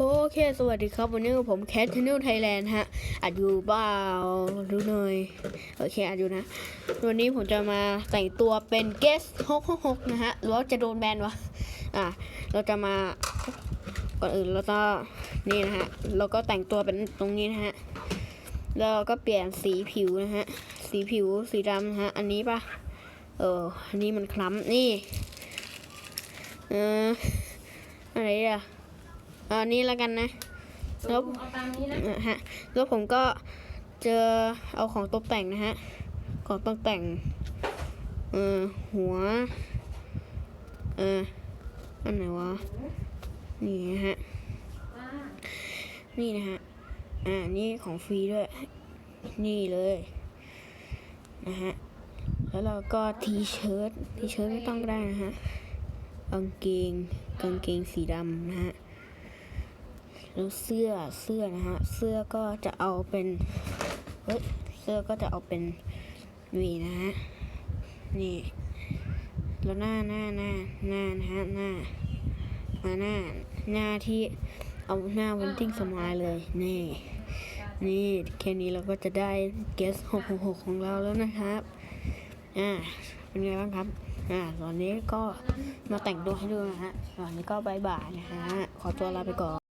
โอเค สวัสดีครับ วันนี้ผมแคทชน e l ไทยแลนด์ฮะอัดอยู่เปล่าดูหน่อย โอเคอัดอยู่นะ วันนี้ผมจะมาแต่งตัวเป็นเกส666นะฮะหรือว่าจะโดนแบนวะ อะ เราจะมา ก่อนอื่นเราก็นี่นะฮะ เราก็แต่งตัวเป็นตรงนี้นะฮะ แล้วก็เปลี่ยนสีผิวนะฮะ สีผิวสีดำนะฮะ อันนี้ปะเออ อันนี้มันคล้ำนี่ เอออะไรอะ อันนี้แล้วกันนะแล้วเอาตามนี้นะอะฮะแล้วผมก็เจอเอาของตกแต่งนะฮะของตกแต่งเออหัวเอออันไหนวะนี่นะฮะอ่านี่นะฮะอ่านี่ของฟรีด้วย นี่เลยนะฮะแล้วเราก็ทีเชิ้ตทีเชิ้ตไม่ต้องก็ได้นะฮะกางเกงกางเกงสีดำนะฮะ แล้วเสื้อเสื้อนะฮะ เสื้อก็จะเอาเป็น เฮ้ย เสื้อก็จะเอาเป็นนี่นะฮะ นี่ แล้วหน้าหน้าหน้าหน้านะฮะหน้ามาหน้าหน้าที่เอาหน้าวันติ้งสมายเลย นี่ นี่แค่นี้เราก็จะได้เกส666ของเราแล้วนะครับ อ่า เป็นไงบ้างครับ อ่า ตอนนี้ก็มาแต่งตัวให้ดูนะฮะ ตอนนี้ก็บายบายนะฮะ ขอตัวลาไปก่อน